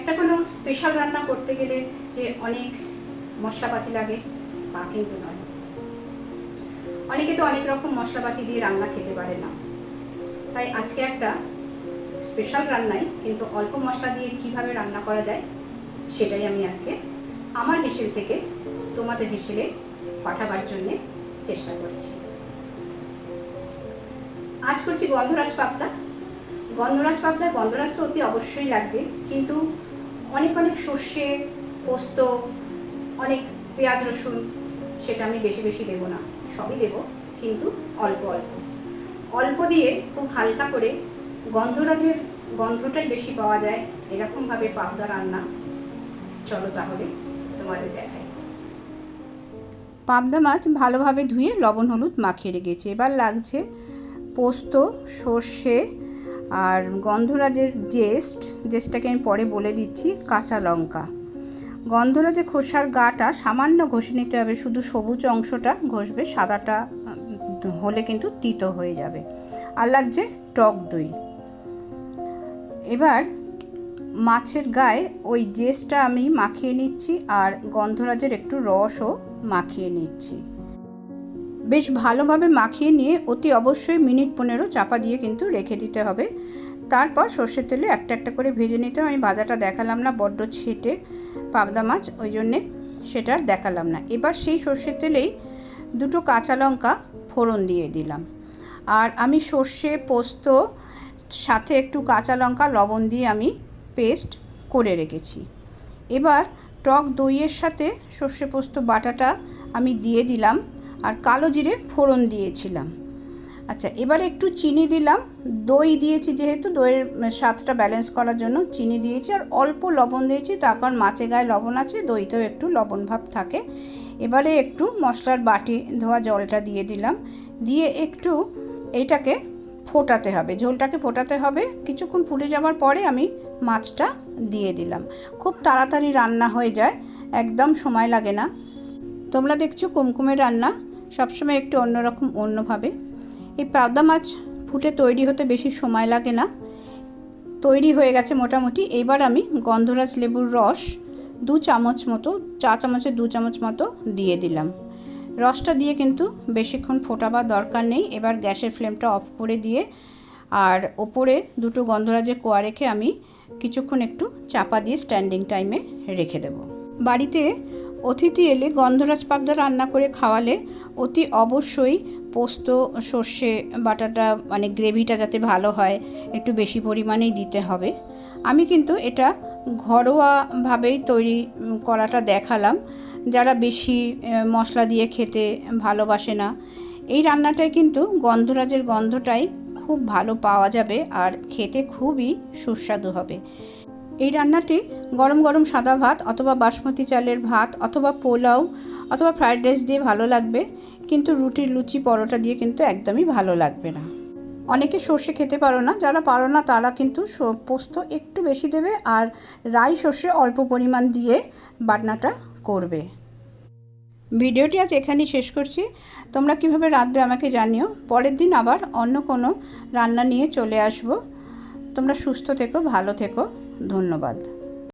একটা কোনো স্পেশাল রান্না করতে গেলে যে অনেক মশলাপাতি লাগে, তা কিন্তু নয়। অনেকে তো অনেক রকম মশলাপাতি দিয়ে রান্না খেতে পারে না। তাই আজকে একটা স্পেশাল রান্নায় কিন্তু অল্প মশলা দিয়ে কীভাবে রান্না করা যায়, সেটাই আমি আজকে আমার হেসেল থেকে তোমাদের হেসেলে পাঠাবার জন্যে চেষ্টা করছি। আজ করছি গন্ধরাজ পাবদা। গন্ধরাজ পাবদা, গন্ধরাজ তো অতি অবশ্যই লাগছে, কিন্তু অনেক অনেক সর্ষে, পোস্ত, অনেক পেঁয়াজ, রসুন সেটা আমি বেশি বেশি দেবো না। সবই দেব, কিন্তু অল্প অল্প। অল্প দিয়ে খুব হালকা করে গন্ধরাজের গন্ধটাই বেশি পাওয়া যায়, এরকমভাবে পাবদা রান্না। চলো তাহলে তোমাদের দেখাই। পাবদা মাছ ভালোভাবে ধুয়ে লবণ, হলুদ মাখিয়ে রেখেছি। এবার লাগছে পোস্ত, সর্ষে আর গন্ধরাজের জেস্ট জেস্টটাকে আমি পরে বলে দিচ্ছি, কাঁচা লঙ্কা। গন্ধরাজের খোসার গাটা সামান্য ঘষে নিতে হবে, শুধু সবুজ অংশটা ঘষবে, সাদাটা হলে কিন্তু তিতো হয়ে যাবে। আর লাগছে টক দই। এবার মাছের গায়ে ওই জেসটা আমি মাখিয়ে নিচ্ছি, আর গন্ধরাজের একটু রসও মাখিয়ে নিচ্ছি। বেশ ভালোভাবে মাখিয়ে নিয়ে অতি অবশ্যই মিনিট পনেরো চাপা দিয়ে কিন্তু রেখে দিতে হবে। তারপর সর্ষের তেলে একটা একটা করে ভেজে নিতে। আমি ভাজাটা দেখালাম না, বড্ড ছেটে পাবদা মাছ, ওই জন্যে সেটা আর দেখালাম না। এবার সেই সর্ষের তেলেই দুটো কাঁচা লঙ্কা ফোড়ন দিয়ে দিলাম। আর আমি সর্ষে পোস্ত সাথে একটু কাঁচা লঙ্কা, লবণ দিয়ে আমি পেস্ট করে রেখেছি। এবার টক দইয়ের সাথে সর্ষে পোস্ত বাটাটা আমি দিয়ে দিলাম। আর কালো জিরে ফোড়ন দিয়েছিলাম। আচ্ছা এবার একটু চিনি দিলাম। দই দিয়েছি যেহেতু, দইয়ের স্বাদটা ব্যালেন্স করার জন্য চিনি দিয়েছি আর অল্প লবণ দিয়েছি, তার কারণ মাছে গায়ে লবণ আছে, দইতেও একটু লবণ ভাব থাকে। এবারে একটু মশলার বাটি ধোয়া জলটা দিয়ে দিলাম। দিয়ে একটু এটাকে ফোটাতে হবে। ঝোলটাকে ফোটাতে হবে। কিছুক্ষণ ফুটে যাওয়ার পরে আমি মাছটা দিয়ে দিলাম। খুব তাড়াতাড়ি রান্না হয়ে যায়। একদম সময় লাগে না। তোমরা দেখছ কুমকুমের রান্না। সবসময় একটু অন্যরকম, অন্যভাবে। এই পাবদা মাছ ফুটে তৈরি হতে বেশি সময় লাগে না। তৈরি হয়ে গেছে মোটামুটি। এবার আমি গন্ধরাজ লেবুর রস দু চামচ মতো, চা চামচের দু চামচ মতো দিয়ে দিলাম। রসটা দিয়ে কিন্তু বেশিক্ষণ ফোটাবার দরকার নেই। এবার গ্যাসের ফ্লেমটা অফ করে দিয়ে আর ওপরে দুটো গন্ধরাজের কোয়া রেখে আমি কিছুক্ষণ একটু চাপা দিয়ে স্ট্যান্ডিং টাইমে রেখে দেব। বাড়িতে অতিথি এলে গন্ধরাজ পাবদা রান্না করে খাওয়ালে অতি অবশ্যই পোস্ত, সর্ষে, বাটাটা মানে গ্রেভিটা যাতে ভালো হয়, একটু বেশি পরিমাণেই দিতে হবে। আমি কিন্তু এটা ঘরোয়াভাবেই তৈরি করাটা দেখালাম। যারা বেশি মশলা দিয়ে খেতে ভালোবাসে না, এই রান্নাটায় কিন্তু গন্ধরাজের গন্ধটাই খুব ভালো পাওয়া যাবে আর খেতে খুবই সুস্বাদু হবে। এই রান্নাটি গরম গরম সাদা ভাত অথবা বাসমতি চালের ভাত অথবা পোলাও অথবা ফ্রায়েড রাইস দিয়ে ভালো লাগবে, কিন্তু রুটির লুচি পরোটা দিয়ে কিন্তু একদমই ভালো লাগবে না। অনেকে সর্ষে খেতে পারো না, যারা পারো না তারা কিন্তু পোস্ত একটু বেশি দেবে আর রাই সর্ষে অল্প পরিমাণ দিয়ে বাটনাটা করবে। ভিডিওটি আজ এখানেই শেষ করছি। তোমরা কীভাবে রাঁধবে আমাকে জানিও। পরের দিন আবার অন্য কোনো রান্না নিয়ে চলে আসব। তোমরা সুস্থ থেকো, ভালো থেকো। ধন্যবাদ।